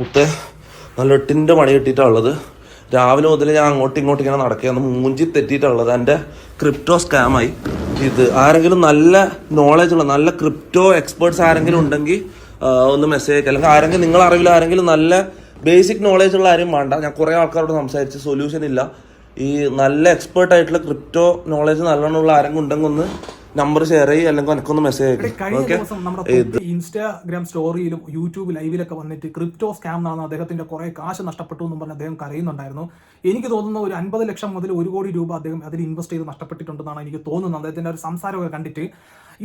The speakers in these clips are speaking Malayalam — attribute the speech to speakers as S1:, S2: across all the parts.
S1: മുത്തേ നല്ല എട്ടിന്റെ മണി കിട്ടിയിട്ടാണ് ഉള്ളത് രാവിലെ മുതൽ ഞാൻ അങ്ങോട്ടും ഇങ്ങോട്ടും ഇങ്ങനെ നടക്കുകയാണ്. മൂഞ്ചി തെറ്റിയിട്ടുള്ളത്. എന്റെ ക്രിപ്റ്റോ സ്കാമായി ഇത് ആരെങ്കിലും നല്ല നോളജ് ഉള്ള നല്ല ക്രിപ്റ്റോ എക്സ്പേർട്സ് ആരെങ്കിലും ഉണ്ടെങ്കിൽ ഒന്ന് മെസ്സേജ് അയക്കുക അല്ലെങ്കിൽ ആരെങ്കിലും നിങ്ങൾ അറിവില്ല ആരെങ്കിലും നല്ല ബേസിക് നോളേജ് ഉള്ള ആരും വേണ്ട. ഞാൻ കുറേ ആൾക്കാരോട് സംസാരിച്ച് സൊല്യൂഷൻ ഇല്ല. ഈ നല്ല എക്സ്പേർട്ട് ആയിട്ടുള്ള ക്രിപ്റ്റോ നോളേജ് നല്ലോണമുള്ള ആരെങ്കിലും ഉണ്ടെങ്കിൽ ഒന്ന് നമ്പർ ഷെയർ ചെയ്യും അല്ലെങ്കിൽ എനിക്കൊന്ന് മെസ്സേജ് അയക്കും.
S2: കഴിഞ്ഞ
S1: ഓക്കെ
S2: ദിവസം നമ്മുടെ ഇൻസ്റ്റാഗ്രാം സ്റ്റോറിയിലും യൂട്യൂബ് ലൈവിലൊക്കെ വന്നിട്ട് ക്രിപ്റ്റോ സ്കാം നടന്ന അദ്ദേഹത്തിന്റെ കുറെ കാശ് നഷ്ടപ്പെട്ടു എന്ന് പറഞ്ഞ് അദ്ദേഹം കരയുന്നുണ്ടായിരുന്നു. എനിക്ക് തോന്നുന്ന ഒരു അൻപത് ലക്ഷം മുതൽ ഒരു കോടി രൂപ അദ്ദേഹം അതിൽ ഇൻവെസ്റ്റ് ചെയ്ത് നഷ്ടപ്പെട്ടിട്ടുണ്ടെന്നാണ് എനിക്ക് തോന്നുന്നത്. അദ്ദേഹത്തിന്റെ ഒരു സംസാരമൊക്കെ കണ്ടിട്ട്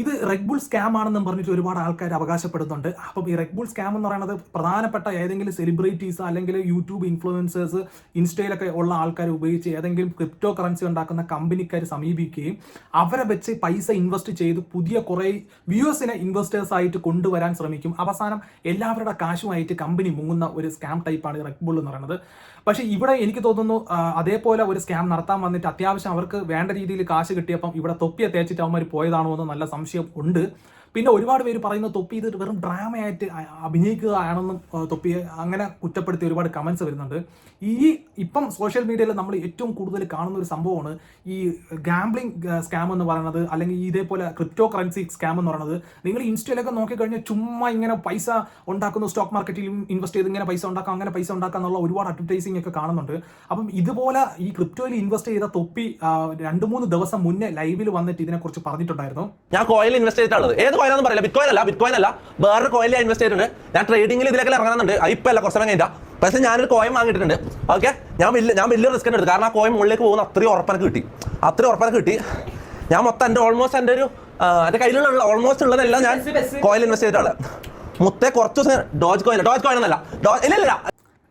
S2: ഇത് റെഗ്ബുൾ സ്കാം ആണെന്നും പറഞ്ഞിട്ട് ഒരുപാട് ആൾക്കാർ അവകാശപ്പെടുന്നുണ്ട്. അപ്പം ഈ റെഗ്ബുൾ സ്കാം എന്ന് പറയുന്നത് പ്രധാനപ്പെട്ട ഏതെങ്കിലും സെലിബ്രിറ്റീസ് അല്ലെങ്കിൽ യൂട്യൂബ് ഇൻഫ്ലുവൻസേഴ്സ് ഇൻസ്റ്റയിലൊക്കെ ഉള്ള ആൾക്കാർ ഉപയോഗിച്ച് ഏതെങ്കിലും ക്രിപ്റ്റോ കറൻസി ഉണ്ടാക്കുന്ന കമ്പനിക്കാർ സമീപിക്കുകയും അവരെ വെച്ച് പൈസ ഇൻവെസ്റ്റ് ചെയ്ത് പുതിയ കുറേ വ്യൂവേഴ്സിനെ ഇൻവെസ്റ്റേഴ്സ് ആയിട്ട് കൊണ്ടുവരാൻ ശ്രമിക്കും. അവസാനം എല്ലാവരുടെ കാശുമായിട്ട് കമ്പനി മുങ്ങുന്ന ഒരു സ്കാം ടൈപ്പാണ് ഈ റെഗ്ബുൾ എന്ന് പറയുന്നത്. പക്ഷേ ഇവിടെ എനിക്ക് തോന്നുന്നു അതേപോലെ ഒരു സ്കാം നടത്താൻ വന്നിട്ട് അത്യാവശ്യം അവർക്ക് വേണ്ട രീതിയിൽ കാശ് കിട്ടിയപ്പം ഇവിടെ തൊപ്പിയെ തേച്ചിട്ട് അവന്മാർ പോയതാണോ എന്ന് നല്ല സംശയം ഉണ്ട്. പിന്നെ ഒരുപാട് പേര് പറയുന്ന തൊപ്പി ഇത് വെറും ഡ്രാമയായിട്ട് അഭിനയിക്കുകയാണെന്നും തൊപ്പി അങ്ങനെ കുറ്റപ്പെടുത്തി ഒരുപാട് കമൻസ് വരുന്നുണ്ട്. ഈ ഇപ്പം സോഷ്യൽ മീഡിയയിൽ നമ്മൾ ഏറ്റവും കൂടുതൽ കാണുന്ന ഒരു സംഭവമാണ് ഈ ഗാംബ്ലിംഗ് സ്കാം എന്ന് പറയുന്നത് അല്ലെങ്കിൽ ഇതേപോലെ ക്രിപ്റ്റോ കറൻസി സ്കാം എന്ന് പറയുന്നത്. നിങ്ങൾ ഇൻസ്റ്റയിലൊക്കെ നോക്കിക്കഴിഞ്ഞാൽ ചുമ്മാ ഇങ്ങനെ പൈസ ഉണ്ടാക്കുന്നു സ്റ്റോക്ക് മാർക്കറ്റിൽ ഇൻവെസ്റ്റ് ചെയ്ത് ഇങ്ങനെ പൈസ ഉണ്ടാക്കാം അങ്ങനെ പൈസ ഉണ്ടാക്കാം എന്നുള്ള ഒരുപാട് അഡ്വർടൈസിംഗ് ഒക്കെ കാണുന്നുണ്ട്. അപ്പം ഇതുപോലെ ഈ ക്രിപ്റ്റോയിൽ ഇൻവെസ്റ്റ് ചെയ്ത തൊപ്പി രണ്ട് മൂന്ന് ദിവസം മുന്നേ ലൈവിൽ വന്നിട്ട് ഇതിനെക്കുറിച്ച് പറഞ്ഞിട്ടുണ്ടായിരുന്നു.
S1: ഞാൻ കോയിൽ ഇൻവെസ്റ്റ് ചെയ്തിട്ടുള്ളത് ഏത് കോയിലാണെന്ന് പറയില്ല. ബിറ്റ് കോയിൻ അല്ല ബിറ്റ് കോയിൻ അല്ല. വേറൊരു കോയിലെ ഇൻവെസ്റ്റ് ചെയ്തിട്ടുണ്ട്. ഞാൻ ട്രേഡിംഗിൽ ഇതിലേക്ക് ഇറങ്ങുന്നുണ്ട്. ഇപ്പം അല്ല കുറച്ച് കഴിഞ്ഞാൽ പക്ഷേ ഞാനൊരു കോയിൻ വാങ്ങിയിട്ടുണ്ട് ഓക്കെ ഞാൻ വലിയ ഞാൻ വലിയ റിസ്ക് എടുത്തു കാരണം ആ കോയിൻ മുകളിലേക്ക് പോകുന്ന അത്രയും ഉറപ്പനക്ക് കിട്ടി. അത്രയും ഉറപ്പനക്ക് കിട്ടി. ഞാൻ മൊത്തം എന്റെ ഓൾമോസ്റ്റ് എന്റെ ഒരു എന്റെ കയ്യിലുള്ള ഓൾമോസ്റ്റ് ഉള്ളതെല്ലാം ഞാൻ കോയിൽ ഇൻവെസ്റ്റ് ചെയ്തിട്ടുള്ളത് മൊത്തം കുറച്ച് ദിവസം ഡോജ് കോയിൻ ഡോജ് കോയിൻ എന്നല്ല ഡോ ഇല്ല ഇല്ല.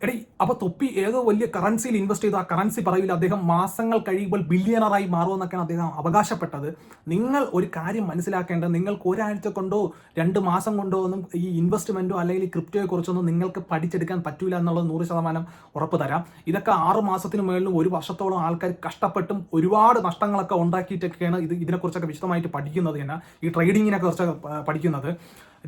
S2: എടി അപ്പൊ തൊപ്പി ഏതോ വലിയ കറൻസിയിൽ ഇൻവെസ്റ്റ് ചെയ്തു ആ കറൻസി പറയില്ല അദ്ദേഹം മാസങ്ങൾ കഴിയുമ്പോൾ ബില്യണറായി മാറുമെന്നൊക്കെയാണ് അദ്ദേഹം അവകാശപ്പെട്ടത്. നിങ്ങൾ ഒരു കാര്യം മനസ്സിലാക്കേണ്ടത് നിങ്ങൾക്ക് ഒരാഴ്ച കൊണ്ടോ രണ്ട് മാസം കൊണ്ടോ ഒന്നും ഈ ഇൻവെസ്റ്റ്മെന്റോ അല്ലെങ്കിൽ ക്രിപ്റ്റോയെ കുറിച്ചൊന്നും നിങ്ങൾക്ക് പഠിച്ചെടുക്കാൻ പറ്റൂല എന്നുള്ളത് നൂറ് ശതമാനം ഉറപ്പ് തരാം. ഇതൊക്കെ ആറ് മാസത്തിന് മുകളിലും ഒരു വർഷത്തോളം ആൾക്കാർ കഷ്ടപ്പെട്ടും ഒരുപാട് നഷ്ടങ്ങളൊക്കെ ഉണ്ടാക്കിയിട്ടൊക്കെയാണ് ഇത് ഇതിനെക്കുറിച്ചൊക്കെ വിശദമായിട്ട് പഠിക്കുന്നത് തന്നെ ഈ ട്രേഡിങ്ങിനെ കുറിച്ചൊക്കെ പഠിക്കുന്നത്.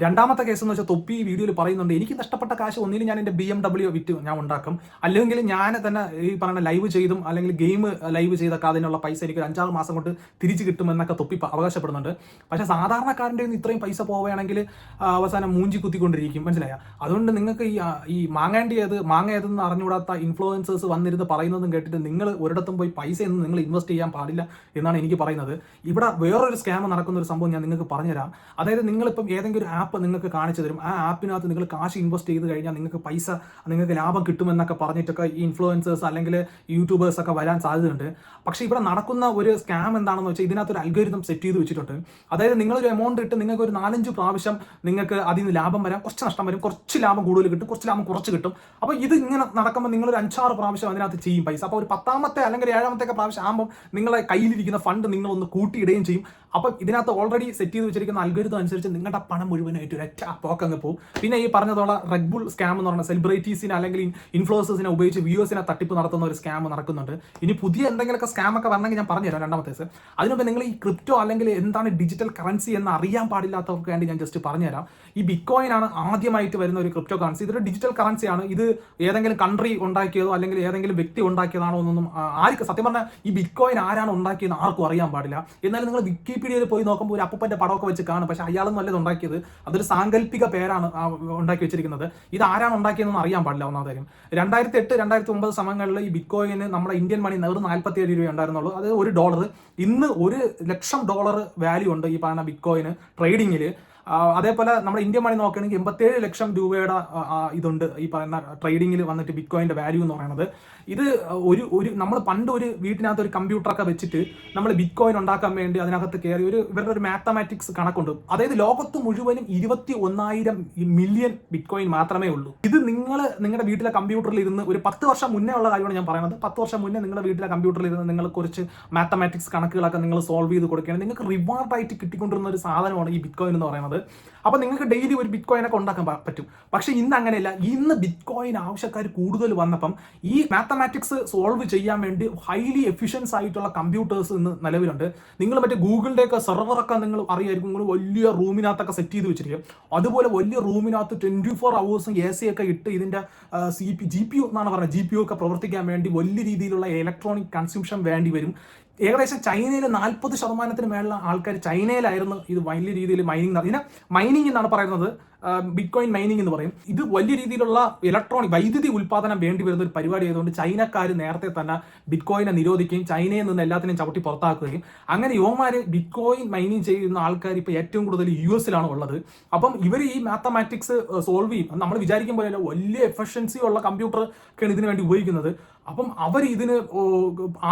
S2: രണ്ടാമത്തെ കേസ് എന്ന് വെച്ചാൽ തൊപ്പി ഈ വീഡിയോയിൽ പറയുന്നുണ്ട്. എനിക്ക് നഷ്ടപ്പെട്ട കാശ് ഒന്നിലും ഞാൻ എന്റെ ബി എം ഡബ്ല്യു വിറ്റ് ഞാൻ ഉണ്ടാക്കും. അല്ലെങ്കിൽ ഞാൻ തന്നെ ഈ പറയുന്ന ലൈവ് ചെയ്തും അല്ലെങ്കിൽ ഗെയിം ലൈവ് ചെയ്തൊക്കെ അതിനുള്ള പൈസ എനിക്ക് ഒരു അഞ്ചാറ് മാസം കൊണ്ട് തിരിച്ചു കിട്ടുമെന്നൊക്കെ തൊപ്പി അവകാശപ്പെടുന്നുണ്ട്. പക്ഷേ സാധാരണക്കാരന്റെ നിന്ന് ഇത്രയും പൈസ പോവുകയാണെങ്കിൽ അവസാനം മൂഞ്ചി കുത്തിക്കൊണ്ടിരിക്കും. മനസ്സിലായ? അതുകൊണ്ട് നിങ്ങൾക്ക് ഈ ഈ മാങ്ങേണ്ടി ഏത് മാങ്ങ ഏതെന്ന് അറിഞ്ഞുകൂടാത്ത ഇൻഫ്ലുവൻസേഴ്സ് വന്നിരുന്ന് പറയുന്നതും കേട്ടിട്ട് നിങ്ങൾ ഒരിടത്തും പോയി പൈസ എന്ന് നിങ്ങൾ ഇൻവെസ്റ്റ് ചെയ്യാൻ പാടില്ല എന്നാണ് എനിക്ക് പറയുന്നത്. ഇവിടെ വേറൊരു സ്കാം നടക്കുന്ന ഒരു സംഭവം ഞാൻ നിങ്ങൾക്ക് പറഞ്ഞുതരാം. അതായത് നിങ്ങളിപ്പം ഏതെങ്കിലും ഒരു ആപ്പ് നിങ്ങൾക്ക് കാണിച്ചു തരും. ആ ആപ്പിനകത്ത് നിങ്ങൾ കാശ് ഇൻവെസ്റ്റ് ചെയ്ത് കഴിഞ്ഞാൽ നിങ്ങൾക്ക് പൈസ നിങ്ങൾക്ക് ലാഭം കിട്ടുമെന്നൊക്കെ പറഞ്ഞിട്ടൊക്കെ ഈ ഇൻഫ്ലുവൻസേഴ്സ് അല്ലെങ്കിൽ യൂട്യൂബേഴ്സ് ഒക്കെ വരാൻ സാധ്യതയുണ്ട്. പക്ഷേ ഇവിടെ നടക്കുന്ന ഒരു സ്കാം എന്താണെന്ന് വെച്ചാൽ ഇതിനകത്ത് ഒരു അൽഗോരിതം സെറ്റ് ചെയ്ത് വെച്ചിട്ടുണ്ട്. അതായത് നിങ്ങളൊരു എമൗണ്ട് ഇട്ട് നിങ്ങൾക്ക് ഒരു നാലഞ്ച് പ്രാവശ്യം നിങ്ങൾക്ക് അതിൽ നിന്ന് ലാഭം വരാം കുറച്ച് നഷ്ടം വരും കുറച്ച് ലാഭം കൂടുതൽ കിട്ടും കുറച്ച് ലാഭം കുറച്ച് കിട്ടും. അപ്പോൾ ഇത് ഇങ്ങനെ നടക്കുമ്പോൾ നിങ്ങളൊരു അഞ്ചാറ് പ്രാവശ്യം അതിനകത്ത് ചെയ്യും പൈസ. അപ്പോൾ ഒരു പത്താമത്തെ അല്ലെങ്കിൽ ഏഴാമത്തെ പ്രാവശ്യം ആകുമ്പോൾ നിങ്ങളെ കയ്യിലിരിക്കുന്ന ഫണ്ട് നിങ്ങളൊന്ന് കൂട്ടിയിടുകയും ചെയ്യും. അപ്പം ഇതിനകത്ത് ഓൾറെഡി സെറ്റ് ചെയ്ത് വെച്ചിരിക്കുന്ന അൽഗരിതം അനുസരിച്ച് നിങ്ങളുടെ പണം മുഴുവനായിട്ട് ഒരൊറ്റ പോക്കങ്ങ് പോകും പിന്നെ ഈ പറഞ്ഞതോളം റെഗ്ബുൾ സ്കാം എന്ന് പറഞ്ഞ സെലിബ്രിറ്റീസിനെ അല്ലെങ്കിൽ ഇൻഫ്ലുവൻസേഴ്സിനെ ഉപയോഗിച്ച് വ്യൂവേഴ്സിനെ തട്ടിപ്പ് നടത്തുന്ന ഒരു സ്കാം നടക്കുന്നുണ്ട്. ഇനി പുതിയ എന്തെങ്കിലുമൊക്കെ സ്കാം ഒക്കെ വരണമെങ്കിൽ ഞാൻ പറഞ്ഞുതരാം രണ്ടാമത്തെ ദിവസം. നിങ്ങൾ ഈ ക്രിപ്റ്റോ അല്ലെങ്കിൽ എന്താണ് ഡിജിറ്റൽ കറൻസി എന്ന് അറിയാൻ പാടില്ലാത്തവർക്ക് വേണ്ടി ഞാൻ ജസ്റ്റ് പറഞ്ഞുതരാം. ഈ ബിറ്റ്കോയിൻ ആണ് ആദ്യമായിട്ട് വരുന്ന ഒരു ക്രിപ്റ്റോ കറൻസി ഇതൊരു ഡിജിറ്റൽ കറൻസിയാണ് ഇത് ഏതെങ്കിലും കൺട്രി ഉണ്ടാക്കിയതോ അല്ലെങ്കിൽ ഏതെങ്കിലും വ്യക്തി ഉണ്ടാക്കിയതാണോ എന്നൊന്നും ആർക്കും സത്യം പറഞ്ഞാൽ ഈ ബിറ്റ്കോയിൻ ആരാണ് ഉണ്ടാക്കിയെന്ന് ആർക്കും അറിയാൻ പാടില്ല. എന്നാലും നിങ്ങൾ വിക്കിപീഡിയയിൽ പോയി നോക്കുമ്പോൾ ഒരു അപ്പൂപ്പന്റെ പടമൊക്കെ വെച്ച് കാണും. പക്ഷേ അയാൾ നല്ലത് ഉണ്ടാക്കിയത്. അതൊരു സാങ്കല്പിക പേരാണ് ഉണ്ടാക്കി വെച്ചിരിക്കുന്നത്. ഇത് ആരാണ് ഉണ്ടാക്കിയതെന്ന് അറിയാൻ പാടില്ല ഒന്നാമത്തെ കാര്യം. രണ്ടായിരത്തി എട്ട് രണ്ടായിരത്തി ഒമ്പത് സമയങ്ങളിൽ ഈ ബിറ്റ്കോയിന് നമ്മുടെ ഇന്ത്യൻ മണി നേർ നാൽപ്പത്തി ഏഴ് രൂപ ഉണ്ടായിരുന്നുള്ളൂ. അത് ഒരു ഡോളർ ഇന്ന് ഒരു ലക്ഷം ഡോളർ വാല്യൂ ഉണ്ട് ഈ പറയുന്ന ബിറ്റ്കോയിന് ട്രേഡിങ്ങിൽ അതേപോലെ നമ്മൾ ഇന്ത്യ മണി നോക്കുകയാണെങ്കിൽ എൺപത്തേഴ് ലക്ഷം രൂപയുടെ ഇതുണ്ട്. ഈ പറയുന്ന ട്രേഡിങ്ങിൽ വന്നിട്ട് ബിറ്റ്കോയിന്റെ വാല്യൂ എന്ന് പറയുന്നത് ഇത് ഒരു ഒരു നമ്മൾ പണ്ട് ഒരു വീട്ടിനകത്ത് ഒരു കമ്പ്യൂട്ടറൊക്കെ വെച്ചിട്ട് നമ്മൾ ബിറ്റ്കോയിൻ ഉണ്ടാക്കാൻ വേണ്ടി അതിനകത്ത് കയറി ഒരു ഇവരുടെ ഒരു മാത്തമാറ്റിക്സ് കണക്കുണ്ട്. അതായത് ലോകത്ത് മുഴുവനും ഇരുപത്തി ഒന്നായിരം മില്യൺ ബിറ്റ്കോയിൻ മാത്രമേ ഉള്ളൂ. ഇത് നിങ്ങൾ നിങ്ങളുടെ വീട്ടിലെ കമ്പ്യൂട്ടറിൽ ഇരുന്ന് ഒരു പത്ത് വർഷം മുന്നേ ഉള്ള കാര്യമാണ് ഞാൻ പറയുന്നത്. പത്ത് വർഷം മുന്നേ നിങ്ങളുടെ വീട്ടിലെ കമ്പ്യൂട്ടറിൽ ഇരുന്ന് നിങ്ങൾ കുറച്ച് മാത്തമാറ്റിക്സ് കണക്കുകളൊക്കെ നിങ്ങൾ സോൾവ് ചെയ്ത് കൊടുക്കുകയാണ് നിങ്ങൾക്ക് റിവാർഡായിട്ട് കിട്ടിക്കൊണ്ടിരുന്ന ഒരു സാധനമാണ് ഈ ബിറ്റ്കോയിൻ എന്ന് പറയുന്നത്. പറയുന്നത് അപ്പോൾ നിങ്ങൾക്ക് ഡെയിലി ഒരു ബിറ്റ് കോയിനൊക്കെ ഉണ്ടാക്കാൻ പറ്റും. പക്ഷെ ഇന്ന് അങ്ങനെയല്ല. ഇന്ന് ബിറ്റ് കോയിൻ ആവശ്യക്കാർ കൂടുതൽ വന്നപ്പം ഈ മാത്തമാറ്റിക്സ് സോൾവ് ചെയ്യാൻ വേണ്ടി ഹൈലി എഫിഷ്യൻസ് ആയിട്ടുള്ള കമ്പ്യൂട്ടേഴ്സ് ഇന്ന് നിലവിലുണ്ട്. നിങ്ങൾ മറ്റേ ഗൂഗിളിന്റെയൊക്കെ സെർവറൊക്കെ നിങ്ങൾ അറിയായിരിക്കും. നിങ്ങൾ വലിയ റൂമിനകത്തൊക്കെ സെറ്റ് ചെയ്ത് വെച്ചിരിക്കും. അതുപോലെ വലിയ റൂമിനകത്ത് ട്വന്റി ഫോർ അവേഴ്സും എ സി ഒക്കെ ഇട്ട് ഇതിന്റെ C P G P U എന്നാണ് പറയുന്നത് ജി പി യു ഒക്കെ പ്രവർത്തിക്കാൻ വേണ്ടി വലിയ രീതിയിലുള്ള ഇലക്ട്രോണിക് കൺസ്യൂംഷൻ വേണ്ടി വരും. ഏകദേശം ചൈനയിൽ നാൽപ്പത് ശതമാനത്തിന് മേലുള്ള ആൾക്കാർ ചൈനയിലായിരുന്നു ഇത് വലിയ രീതിയിൽ മൈനിങ് ഇതിനെ മൈനിങ് എന്നാണ് പറയുന്നത്. ബിറ്റ് കോയിൻ മൈനിങ് എന്ന് പറയും. ഇത് വലിയ രീതിയിലുള്ള ഇലക്ട്രോണിക് വൈദ്യുതി ഉൽപ്പാദനം വേണ്ടി വരുന്ന ഒരു പരിപാടി ആയതുകൊണ്ട് ചൈനക്കാർ നേരത്തെ തന്നെ ബിറ്റ് കോയിനെ നിരോധിക്കുകയും ചൈനയിൽ നിന്ന് എല്ലാത്തിനെയും ചവിട്ടി പുറത്താക്കുകയും അങ്ങനെ യുവമാർ ബിറ്റ് കോയിൻ മൈനിങ് ചെയ്യുന്ന ആൾക്കാർ ഇപ്പോൾ ഏറ്റവും കൂടുതൽ യു എസിലാണ് ഉള്ളത്. അപ്പം ഇവർ ഈ മാത്തമാറ്റിക്സ് സോൾവ് ചെയ്യും. നമ്മൾ വിചാരിക്കും പോലെയല്ല വലിയ എഫിഷ്യൻസി ഉള്ള കമ്പ്യൂട്ടർ ഒക്കെയാണ് ഇതിനു വേണ്ടി ഉപയോഗിക്കുന്നത്. അപ്പം അവർ ഇതിന്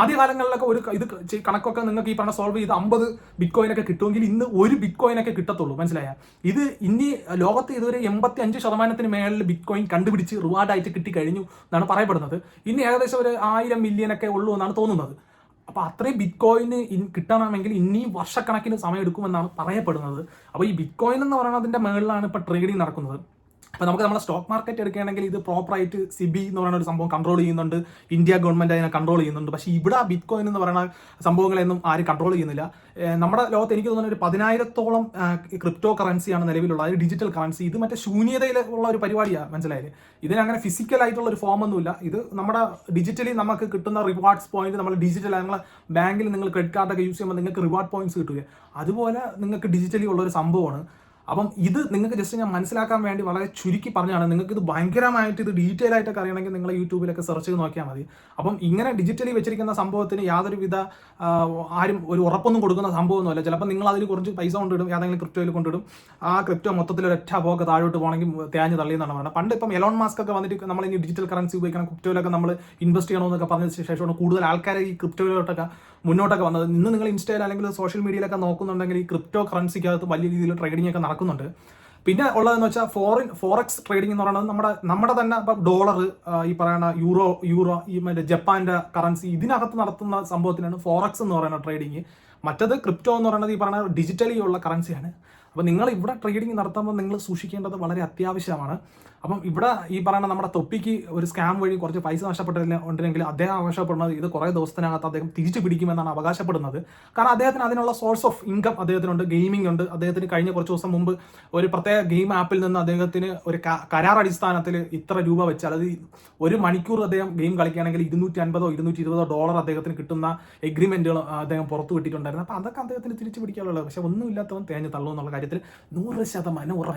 S2: ആദ്യകാലങ്ങളിലൊക്കെ ഒരു ഇത് കണക്കൊക്കെ നിങ്ങൾക്ക് ഈ പറഞ്ഞ സോൾവ് ചെയ്ത് അമ്പത് ബിറ്റ് കോയിനൊക്കെ കിട്ടുമെങ്കിൽ ഇന്ന് ഒരു ബിറ്റ് കോയിനൊക്കെ കിട്ടത്തുള്ളൂ. മനസ്സിലായ? ഇത് ഇനി ലോകത്ത് ഇതുവരെ എൺപത്തി അഞ്ച് ശതമാനത്തിന് മേളിൽ ബിറ്റ് കോയിൻ കണ്ടുപിടിച്ച് റിവാർഡായിട്ട് കിട്ടിക്കഴിഞ്ഞു എന്നാണ് പറയപ്പെടുന്നത്. ഇനി ഏകദേശം ഒരു ആയിരം മില്യൺ ഒക്കെ ഉള്ളൂ എന്നാണ് തോന്നുന്നത്. അപ്പൊ അത്രയും ബിറ്റ് കോയിന് കിട്ടണമെങ്കിൽ ഇനിയും വർഷക്കണക്കിന് സമയം എടുക്കുമെന്നാണ് പറയപ്പെടുന്നത്. അപ്പോൾ ഈ ബിറ്റ് കോയിൻ എന്ന് പറയുന്നതിന്റെ മേളിലാണ് ഇപ്പോൾ ട്രേഡിംഗ് നടക്കുന്നത്. അപ്പോൾ നമുക്ക് നമ്മുടെ സ്റ്റോക്ക് മാർക്കറ്റ് എടുക്കുകയാണെങ്കിൽ ഇത് പ്രോപ്പറായിട്ട് സിബി എന്ന് പറയുന്ന ഒരു സംഭവം കൺട്രോൾ ചെയ്യുന്നുണ്ട്. ഇന്ത്യ ഗവൺമെന്റ് അതിനെ കൺട്രോൾ ചെയ്യുന്നുണ്ട്. പക്ഷേ ഇവിടെ ബിറ്റ് കോയിൻ എന്ന് പറയുന്ന സംഭവങ്ങളെയൊന്നും ആരും കൺട്രോൾ ചെയ്യുന്നില്ല. നമ്മുടെ ലോകത്ത് എനിക്ക് തോന്നുന്ന ഒരു പതിനായിരത്തോളം ക്രിപ്റ്റോ കറൻസിയാണ് നിലവിലുള്ളത്. അത് ഡിജിറ്റൽ കറൻസി ഇത് മറ്റേ ശൂന്യതയിലുള്ള ഒരു പരിപാടിയാണ് മനസ്സിലായത് ഇതിനങ്ങനെ ഫിസിക്കൽ ആയിട്ടുള്ള ഒരു ഫോം ഒന്നുമില്ല. ഇത് നമ്മുടെ ഡിജിറ്റലി നമുക്ക് കിട്ടുന്ന റിവാർഡ്സ് പോയിന്റ് നമ്മൾ ഡിജിറ്റൽ നമ്മളെ ബാങ്കിൽ നിങ്ങൾ ക്രെഡിറ്റ് കാർഡൊക്കെ യൂസ് ചെയ്യുമ്പോൾ നിങ്ങൾക്ക് റിവാർഡ് പോയിന്റ്സ് കിട്ടുക അതുപോലെ നിങ്ങൾക്ക് ഡിജിറ്റലി ഉള്ള ഒരു സംഭവമാണ്. അപ്പം ഇത് നിങ്ങൾക്ക് ജസ്റ്റ് ഞാൻ മനസ്സിലാക്കാൻ വേണ്ടി വളരെ ചുരുക്കി പറഞ്ഞാണ് നിങ്ങൾക്ക് ഇത് ഭയങ്കരമായിട്ട് ഇത് ഡീറ്റെയിൽ ആയിട്ടൊക്കെ അറിയണമെങ്കിൽ നിങ്ങൾ യൂട്യൂബിലൊക്കെ സെർച്ച് ചെയ്ത് നോക്കിയാൽ മതി. അപ്പം ഇങ്ങനെ ഡിജിറ്റലി വെച്ചിരിക്കുന്ന സംഭവത്തിന് യാതൊരുവിധ ആരും ഒരു ഉറപ്പൊന്നും കൊടുക്കുന്ന സംഭവമൊന്നുമല്ല. ചിലപ്പോൾ നിങ്ങൾ അതിൽ കുറച്ച് പൈസ കൊണ്ടിടും ഏതെങ്കിലും ക്രിപ്റ്റോയിൽ കൊണ്ടിടും. ആ ക്രിപ്റ്റോ മൊത്തത്തിൽ ഒരു ഒറ്റ പോക്ക് താഴോട്ട് പോകണമെങ്കിൽ തേഞ്ഞ് തള്ളിയെന്നാണ് പറയുന്നത്. പണ്ട് ഇപ്പം എലോൺ മാസ്ക് ഒക്കെ വന്നിട്ട് നമ്മൾ ഇനി ഡിജിറ്റൽ കറൻസി ഉപയോഗിക്കണം ക്രിപ്റ്റോയിലൊക്കെ നമ്മൾ ഇൻവെസ്റ്റ് ചെയ്യണമെന്നൊക്കെ പറഞ്ഞ ശേഷമാണ് കൂടുതൽ ആൾക്കാർ ഈ ക്രിപ്റ്റോയിലോട്ടൊക്കെ മുന്നോട്ടൊക്കെ വന്നത്. ഇന്ന് നിങ്ങൾ ഇൻസ്റ്റയിൽ അല്ലെങ്കിൽ സോഷ്യൽ മീഡിയയിലൊക്കെ നോക്കുന്നുണ്ടെങ്കിൽ ഈ ക്രിപ്റ്റോ കറൻസിക്കകത്ത് വലിയ രീതിയിൽ ട്രേഡിംഗ് ഒക്കെ നടക്കുന്നുണ്ട്. പിന്നെ ഉള്ളതെന്ന് വെച്ചാൽ ഫോറിൻ ഫോറക്സ് ട്രേഡിംഗ് എന്ന് പറയുന്നത് നമ്മുടെ നമ്മുടെ തന്നെ ഇപ്പം ഡോളർ ഈ പറയുന്ന യൂറോ യൂറോ ഈ മറ്റേ ജപ്പാന്റെ കറൻസി ഇതിനകത്ത് നടത്തുന്ന സംഭവത്തിനാണ് ഫോറക്സ് എന്ന് പറയുന്ന ട്രേഡിംഗ് മറ്റത് ക്രിപ്റ്റോ എന്ന് പറയുന്നത് ഈ പറയുന്ന ഡിജിറ്റലി ഉള്ള കറൻസിയാണ് അപ്പോൾ നിങ്ങൾ ഇവിടെ ട്രേഡിംഗ് നടത്തുമ്പോൾ നിങ്ങൾ സൂക്ഷിക്കേണ്ടത് വളരെ അത്യാവശ്യമാണ്. അപ്പം ഇവിടെ ഈ പറയുന്ന നമ്മുടെ തൊപ്പിക്ക് ഒരു സ്കാം വഴി കുറച്ച് പൈസ നഷ്ടപ്പെട്ടില്ല ഉണ്ടെങ്കിൽ അദ്ദേഹം അവകാശപ്പെടുന്നത് ഇത് കുറേ ദിവസത്തിനകത്ത് അദ്ദേഹം തിരിച്ചു പിടിക്കുമെന്നാണ് അവകാശപ്പെടുന്നത്. കാരണം അദ്ദേഹത്തിന് അതിനുള്ള സോഴ്സ് ഓഫ് ഇൻകം അദ്ദേഹത്തിനുണ്ട് ഗെയിമിംഗ് ഉണ്ട്. അദ്ദേഹത്തിന് കഴിഞ്ഞ കുറച്ച് ദിവസം മുമ്പ് ഒരു പ്രത്യേക ഗെയിം ആപ്പിൽ നിന്ന് അദ്ദേഹത്തിന് ഒരു കരാർ അടിസ്ഥാനത്തിൽ ഇത്ര രൂപ വെച്ചാൽ അതായത് ഒരു മണിക്കൂർ അദ്ദേഹം ഗെയിം കളിക്കുകയാണെങ്കിൽ ഇരുന്നൂറ്റി അൻപതോ ഇരുന്നൂറ്റി ഇരുപതോ ഡോളർ അദ്ദേഹത്തിന് കിട്ടുന്ന എഗ്രിമെന്റുകൾ അദ്ദേഹം പുറത്തു വിട്ടിട്ടുണ്ടായിരുന്നു. അപ്പോൾ അതൊക്കെ അദ്ദേഹത്തിന് തിരിച്ചു പിടിക്കാനുള്ളത് പക്ഷെ ഒന്നുമില്ലാത്തവൻ തേഞ്ഞ് തള്ളൂ എന്നുള്ള കാര്യത്തിൽ നൂറ് ശതമാനം ഉറ